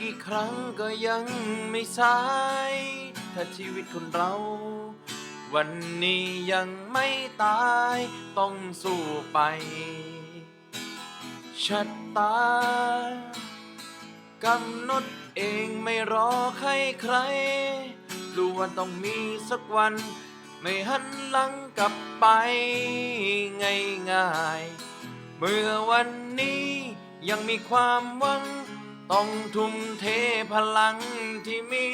กี่ครั้งก็ยังไม่สาย ถ้าชีวิตคนเรา วันนี้ยังไม่ตายต้องสู้ไปชัดตากำหนดเองไม่รอใครใคร รู้ว่าต้องมีสักวัน ไม่หันหลังกลับไปง่ายๆเมื่อวันนี้ยังมีความหวัง ต้องทุ่มเทพลังที่มี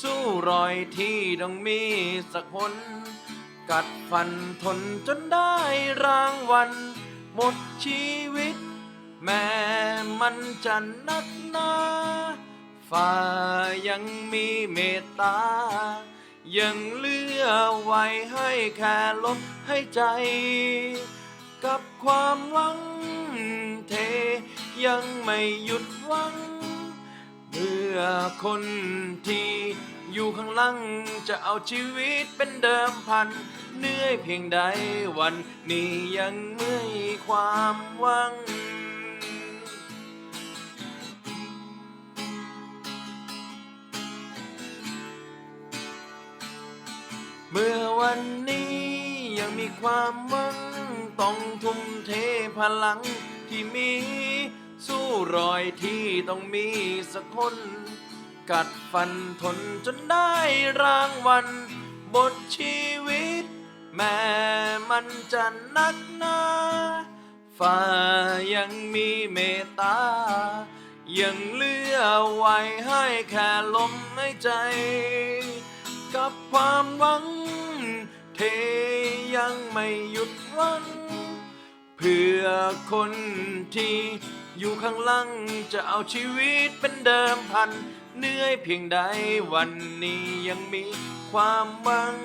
สู้รอยที่ต้องมีสักผลกัดฟันทนจนได้รางวัลหมดชีวิต แม้มันจะนักหนาฝ่ายังมีเมตตา ยังเลือไว้ให้แค่ลมให้ใจ กับความหวังเท ยังไม่หยุดหวัง เมื่อคนที่อยู่ข้างหลังจะเอาชีวิตเป็นเดิมพัน เหนื่อยเพียงใดวันนี้ยังไม่ความหวัง เมื่อวันนี้ยังมีความหวัง ต้องทุ่มเทพลังที่มี สู้รอยที่ต้องมีสักคน กัดฟันทนจนได้รางวัลบทชีวิต แม้มันจะนักหนาฝ่ายังมีเมตตา ยังเลือไว้ให้แค่ลมหายใจ กับความหวัง เทยังไม่หยุดหวังเพื่อคนที่ อยู่ข้างหลังจะเอาชีวิตเป็นเดิมพัน เหนื่อยเพียงใดวันนี้ยังมีความหวัง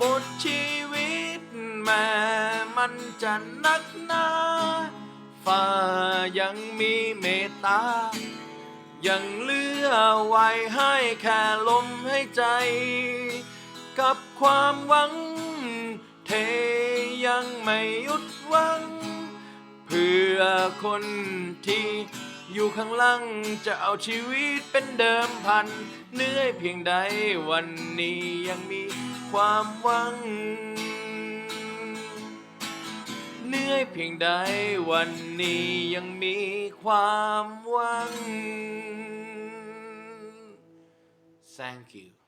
บทชีวิตแม้มันจะนักหนาฝ่ายังมีเมตตา ยังเลือไว้ให้แค่ลมใหายใจ กับความหวัง เทยังไม่หยุดหวัง เพื่อคนที่อยู่ข้างหลังจะเอาชีวิตเป็นเดิมพันเหนื่อยเพียงใดวันนี้ยังมีความหวังเหนื่อยเพียงใดวันนี้ยังมีความหวัง Thank you